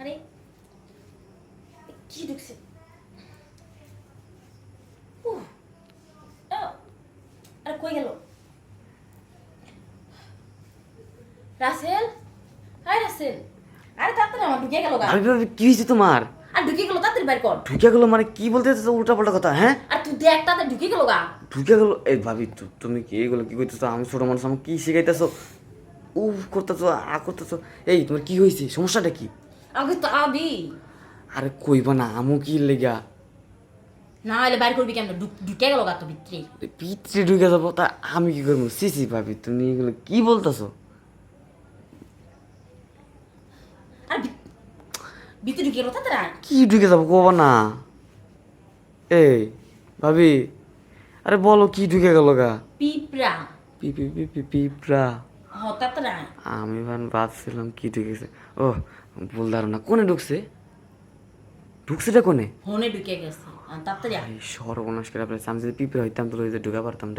আরে কি ঢুকছে? আরে কই গেল? রাসেল? Hi Russell. আরে তাড়াতাড়ি আমার ঢুকে গেল আরে কি হইছে তোমার? আর ঢুকে গেল তাড়াতাড়ি কর। ঢুকে গেল মানে কি বলতে চাইছো? উল্টা পাল্টা কথা হ্যাঁ? আর তুই দেখ তাতে ঢুকে গেল গা। ঢুকে গেল এই ভাবি তুমি কি এগুলো কি কইতেছো আমি ছোট মানুষ আমাকে কি শিখাইতেছো? উফ করতেছো আ করতেছো। এই তোমার কি হয়েছে? সমস্যাটা কি? আগে তো আবি। আরে কইবা না আমু কি লেগা? না হলে বাইর করবি কেমন? ঢুকে গেল গা তো ভিতরে। পিতরে ঢুকে যাব তা আমি কি করব? সিসি ভাবি তুমি এগুলো কি বলতেছো? ভিতরে ঢুকে গেল আয়। কি ঢুকে যাব কবা না? এই ভাবি আরে বলো কি ঢুকে গেল গা? পিঁপড়া। পিপি পিপি পি পি পিঁপড়া। হ তাড়াতাড়ি আয়। আমি ভান ভাবছিলাম কি ঢুকেছে। ও ভুল ধারণা। কোনে ঢুকছে? ঢুকছেটা কোনে? ফোনে ঢুকে গেছে। তাড়াতাড়ি। সর্বনাশ করে আপনার সামনে যদি পিঁপড়া হইতাম তো ঢুকা পারতাম